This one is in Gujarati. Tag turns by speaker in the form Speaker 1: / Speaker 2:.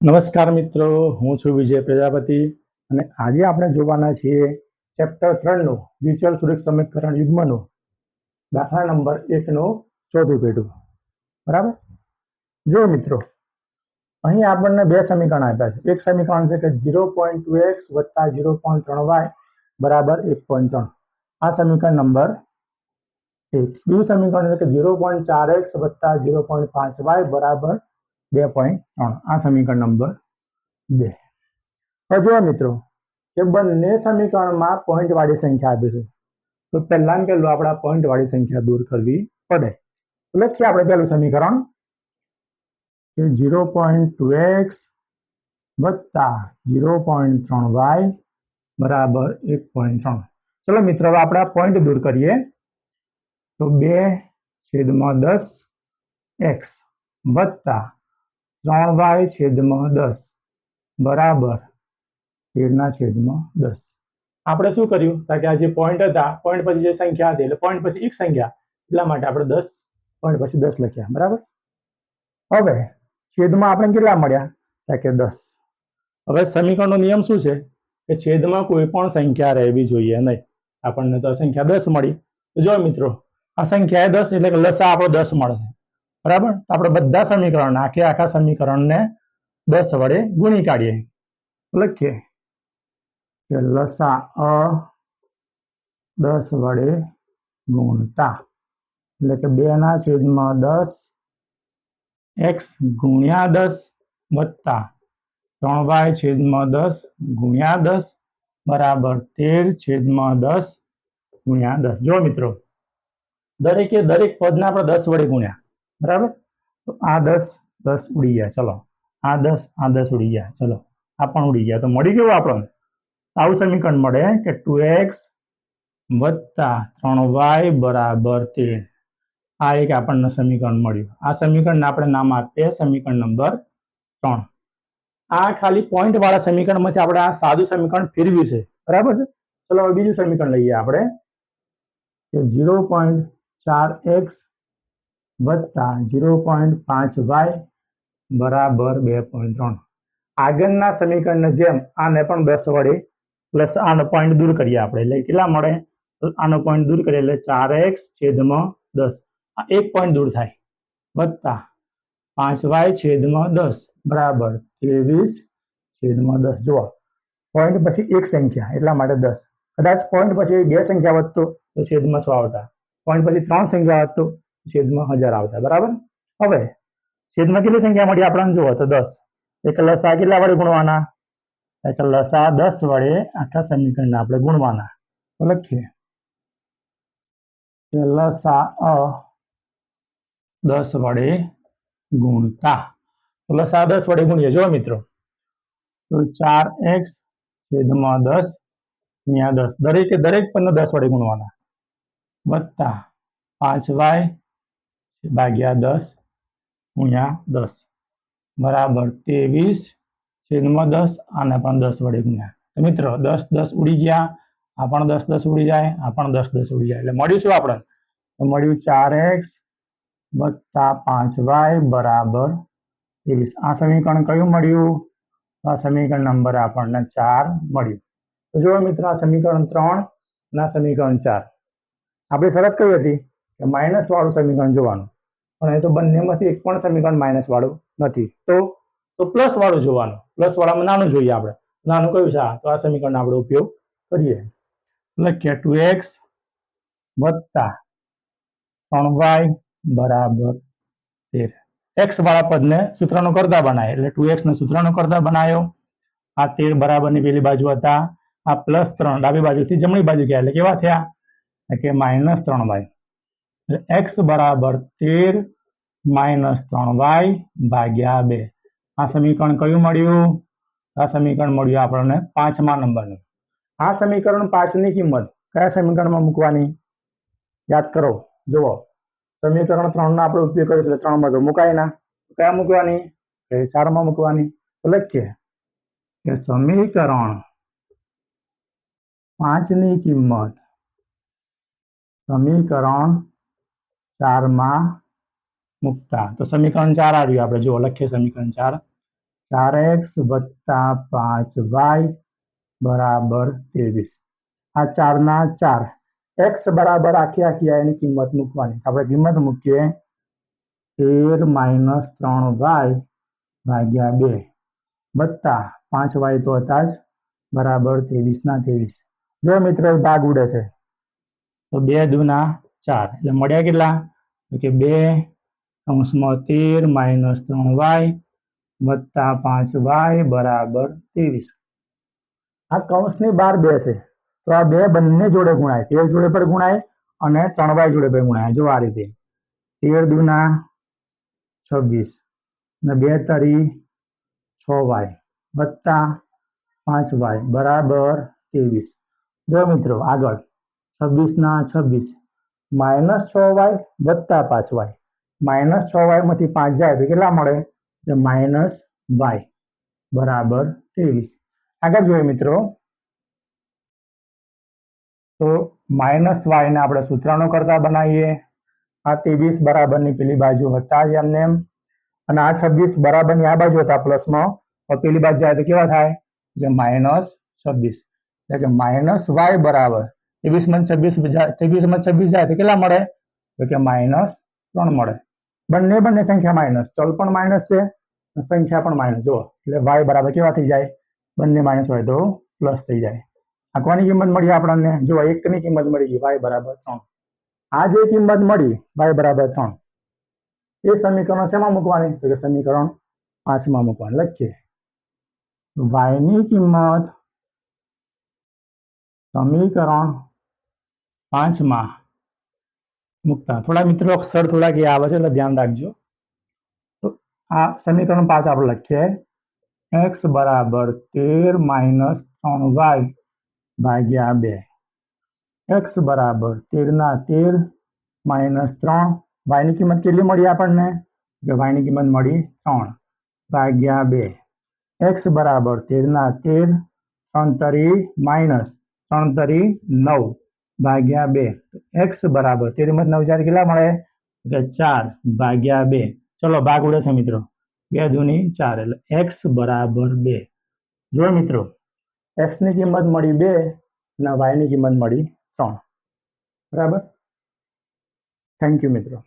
Speaker 1: નમસ્કાર મિત્રો, હું છું વિજય પ્રજાપતિ અને આજે આપણે જોવાના છીએ ચેપ્ટર ત્રણનું દ્વિચલ સુરક્ષા સમીકરણ યુગ્મનું. દાખલા નંબર એકનો ચોથું પેઢું. બરાબર? જો મિત્રો, અહીં આપણને બે સમીકરણ આપ્યા છે. એક સમીકરણ છે કે ઝીરો પોઈન્ટ ટુ એક્સ વત્તા ઝીરો પોઈન્ટ ત્રણ વાય બરાબર એક પોઈન્ટ ત્રણ. આ સમીકરણ નંબર એક. બીજું સમીકરણ છે કે ઝીરો પોઈન્ટ ચાર એક્સ વત્તા ઝીરો પોઈન્ટ પાંચ વાય બરાબર બે પોઈન્ટ ત્રણ. આ સમીકરણ નંબર બે. હવે જુઓ મિત્રો, કે બંને સમીકરણમાં પોઈન્ટ વાળી સંખ્યા આપી છે. તો પહેલા પહેલું આપણે પોઈન્ટ વાળી સંખ્યા દૂર કરવી પડે. લખીએ આપણે પહેલું સમીકરણ. કે ઝીરો પોઈન્ટ ટુ એક્સ વત્તા ઝીરો પોઈન્ટ ત્રણ વાય બરાબર એક પોઈન્ટ ત્રણ. ચલો મિત્રો, હવે આપણે પોઈન્ટ દૂર કરીએ. તો બે છેદમાં દસ એક્સ વત્તા ત્રણ વાય છેદમાં દસ. બરાબર. તેરના છેદમાં દસ. આપણે શું કર્યું? કારણ કે આ જે પોઈન્ટ હતા પોઈન્ટ પછી જે સંખ્યા હતી, એટલે પોઈન્ટ પછી એક સંખ્યા. એટલા માટે આપણે દસ પોઈન્ટ પછી દસ લખ્યા. બરાબર? હવે, છેદમાં આપણે કેટલા મળ્યા? કે દસ. હવે સમીકરણનો નિયમ શું છે? કે છેદમાં કોઈ પણ સંખ્યા રહેવી જોઈએ નહીં. આપણને તો સંખ્યા દસ મળી. તો જો મિત્રો, આ સંખ્યા દસ એટલે કે લસા આપણો દસ મળશે. બરાબર? આપણે બધા સમીકરણ, આખે આખા સમીકરણને દસ વડે ગુણી કાઢીએ. લખીએ. કે લસા અ દસ વડે ગુણતા. એટલે કે બે ના છેદમાં દસ એક્સ ગુણ્યા દસ વત્તા ત્રણ વાય છેદમાં દસ ગુણ્યા દસ બરાબર તેર છેદમાં દસ ગુણ્યા દસ. જો મિત્રો, દરેકે દરેક પદને આપણે દસ વડે ગુણ્યા. બરાબર? તો આ દસ દસ ઉડી ગયા. ચલો. આ દસ આ દસ ઉડી ગયા. ચલો. આ પણ ઉડી ગયા. તો મળી ગયું આપણને? આવું સમીકરણ મળે કે ટુ એક્સ વત્તા ત્રણ વાય બરાબર તેર. આ એક આપણને સમીકરણ મળ્યું. આ સમીકરણને આપણે નામ આપીએ સમીકરણ નંબર ત્રણ. આ ખાલી પોઈન્ટ વાળા સમીકરણમાંથી આપણે આ સાદું સમીકરણ ફેરવ્યું છે. બરાબર છે? ચલો હવે બીજું સમીકરણ લઈએ આપણે. કે ઝીરો પોઈન્ટ ચાર એક્સ વત્તા ઝીરો પોઈન્ટ પાંચ વાય બરાબર બે પોઈન્ટ ત્રણ. આગળના સમીકરણને જેમ આને પણ દસ વડે પ્લસ આનો પોઈન્ટ દૂર કરીએ આપણે. એટલે કેટલા મળે? આનો પોઈન્ટ દૂર કરીએ એટલે ચાર એક્સ છેદમાં દસ. આ એક પોઈન્ટ દૂર થાય. વત્તા પાંચ વાય છેદમાં દસ. બરાબર. ત્રેવીસ છેદમાં દસ. જુઓ. પોઈન્ટ પછી એક સંખ્યા. એટલા માટે દસ. કદાચ પોઈન્ટ પછી બે સંખ્યા વધતો તો છેદમાં સો આવતા. પોઈન્ટ પછી ત્રણ સંખ્યા વધતો છેદમાં હજાર આવતા બરાબર? હવે, છેદમાં કેટલી સંખ્યા મળી આપણને? જુઓ, તો દસ. એક લસા કેટલા વડે ગુણવાના? એક લસા દસ વડે આખા સમીકરણને આપણે ગુણવાના. લખીએ. લસા અ દસ વડે ગુણતા. તો લસા દસ વડે ગુણીએ જો મિત્રો. તો ચાર એક્સ છેદમાં દસ ત્યાં દસ. દરેકે દરેક પદને દસ વડે ગુણવાના. વત્તા પાંચ વાય ભાગ્યા દસ ગુણ્યા દસ. બરાબર ત્રેવીસ છેદમાં દસ, આને પણ દસ વડે ગુણ્યા. મિત્રો, દસ દસ ઉડી ગયા, આ પણ દસ દસ ઉડી જાય, આ પણ દસ દસ ઉડી જાય. એટલે મળ્યું શું આપણે તો મળ્યું ચાર એક્સ વત્તા પાંચ વાય બરાબર ત્રેવીસ. આ સમીકરણ કયું મળ્યું? આ સમીકરણ નંબર આપણને ચાર મળ્યું. તો જો મિત્રો, આ સમીકરણ ત્રણ અને સમીકરણ ચાર. આપણી શરત કઈ હતી? કે માઇનસ વાળું સમીકરણ જોવાનું. પણ એ તો બંનેમાંથી એક પણ સમીકરણ માઇનસ વાળું નથી. તો તો પ્લસ વાળું જોવાનું. પ્લસ વાળામાં નાનું જોઈએ આપણે. નાનું કયું છે તો આ સમીકરણ આપણે ઉપયોગ કરીએ. લખીએ ટુ એક્સ વત્તા ત્રણ વાય બરાબર તેર. એક્સ વાળા પદને સૂત્રનો કરતા બનાવે એટલે ટુ એક્સ ને સૂત્રનો કરતા બનાવ્યો આ તેર બરાબરની પેલી બાજુ હતા. આ પ્લસ ત્રણ ડાબી બાજુથી જમણી બાજુ ગયા. એટલે કેવા થયા? કે માઇનસ ત્રણ વાય એક્સ બરાબર તેર માઇનસ ત્રણ વાય ભાગ્યા બે. આ સમીકરણ કયું મળ્યું? આ સમીકરણ મળ્યું આપણને પાંચમા નંબરનું. આ સમીકરણ પાંચની કિંમત કયા સમીકરણમાં મૂકવાની? યાદ કરો, જુઓ. સમીકરણ ત્રણનો આપણે ઉપયોગ કરીશું એટલે ત્રણમાં તો મુકાય ના કયા મૂકવાની? ચારમાં મૂકવાની. તો લખીએ કે સમીકરણ પાંચની કિંમત સમીકરણ ચારમાં મૂકતા. તો સમીકરણ ચાર આવ્યું આપણે. જો લખીએ સમીકરણ ચાર. ચાર એક્સ વત્તા પાંચ વાય બરાબર ત્રેવીસ. આ ચારના ચાર. એક્સ બરાબર આખી આખી એની કિંમત મૂકવાની. આપણે કિંમત મૂકીએ. તેર માઇનસ ત્રણ વાય ભાગ્યા બે. વત્તા પાંચ વાય તો હતા જ બરાબર ત્રેવીસ ના ત્રેવીસ. જો મિત્રો ભાગ ઉડે છે. તો બે દુના ચાર. એટલે મળ્યા કેટલા? કે બે કૌંસમાં તેર માઇનસ ત્રણ વાય વત્તા પાંચ વાય બરાબર ત્રેવીસ. આ કૌંસની બહાર બે છે. તો આ બે બંને જોડે ગુણાય. તેર જોડે પર ગુણાય અને ત્રણ વાય જોડે પર ગુણાય. જો આ રીતે. તેર દુના છવ્વીસ. ને બે તરી છ વાય વત્તા પાંચ વાય બરાબર ત્રેવીસ. જો મિત્રો આગળ. છવ્વીસ ના છવ્વીસ. માઇનસ છ વાય વત્તા પાંચ વાય. માઇનસ છ વાયમાંથી પાંચ જાય તો કેટલા મળે? તો માઇનસ વાય બરાબર ત્રેવીસ. આગળ જોઈએ મિત્રો. તો માઇનસ વાયને આપણે સૂત્રનો કરતા બનાવીએ. આ ત્રેવીસ બરાબરની પેલી બાજુ હતા જ એમને એમ. અને આ છવ્વીસ બરાબરની આ બાજુ હતા પ્લસમાં. તો પેલી બાજુ જાય તો કેવા થાય? એટલે માઇનસ છવ્વીસ. એટલે કે માઇનસ વાય બરાબર ત્રેવીસમાં છવ્વીસ ત્રેવીસમાં છવ્વીસ જાય તો કેટલા મળે? તો કે માઇનસ ત્રણ મળે. બંને બંને સંખ્યા માઇનસ. ચલ પણ માઇનસ છે, સંખ્યા પણ માઇનસ. જુઓ, એટલે વાય બરાબર કેવા થઈ જાય? બંને માઇનસ હોય તો પ્લસ થઈ જાય. આ કોની કિંમત મળી આપણને? જો એકની કિંમત મળી ગઈ વાય બરાબર ત્રણ. આ જે કિંમત મળી વાય બરાબર ત્રણ. એ સમીકરણ શેમાં મૂકવાની? તો કે સમીકરણ પાંચમાં મૂકવાની. લખીએ. વાયની કિંમત સમીકરણ પાંચમાં મૂકતા. થોડા મિત્રો અક્ષર થોડા કે આવે છે, એટલે ધ્યાન રાખજો. તો આ સમીકરણ પાંચ આપણે લખીએ. એક્સ બરાબર તેર માઇનસ ત્રણ વાય ભાગ્યા બે. એક્સ બરાબર તેરના તેર માઇનસ ત્રણ. વાયની કિંમત કેટલી મળી આપણને? કે વાયની કિંમત મળી ત્રણ ભાગ્યા બે. એક્સ બરાબર તેરના તેર, ત્રણ તરી માઇનસ ત્રણ તરી નવ. ભાગ્યા બે. એક્સ બરાબર. માં નવ ચાર કેટલા મળે? કે ચાર ભાગ્યા બે. ચલો, ભાગ ઉડે છે મિત્રો. બે જૂની ચાર, એટલે એક્સ બરાબર બે. જો મિત્રો એક્સની કિંમત મળી બે અને વાયની કિંમત મળી ત્રણ. બરાબર? થેન્ક યુ મિત્રો.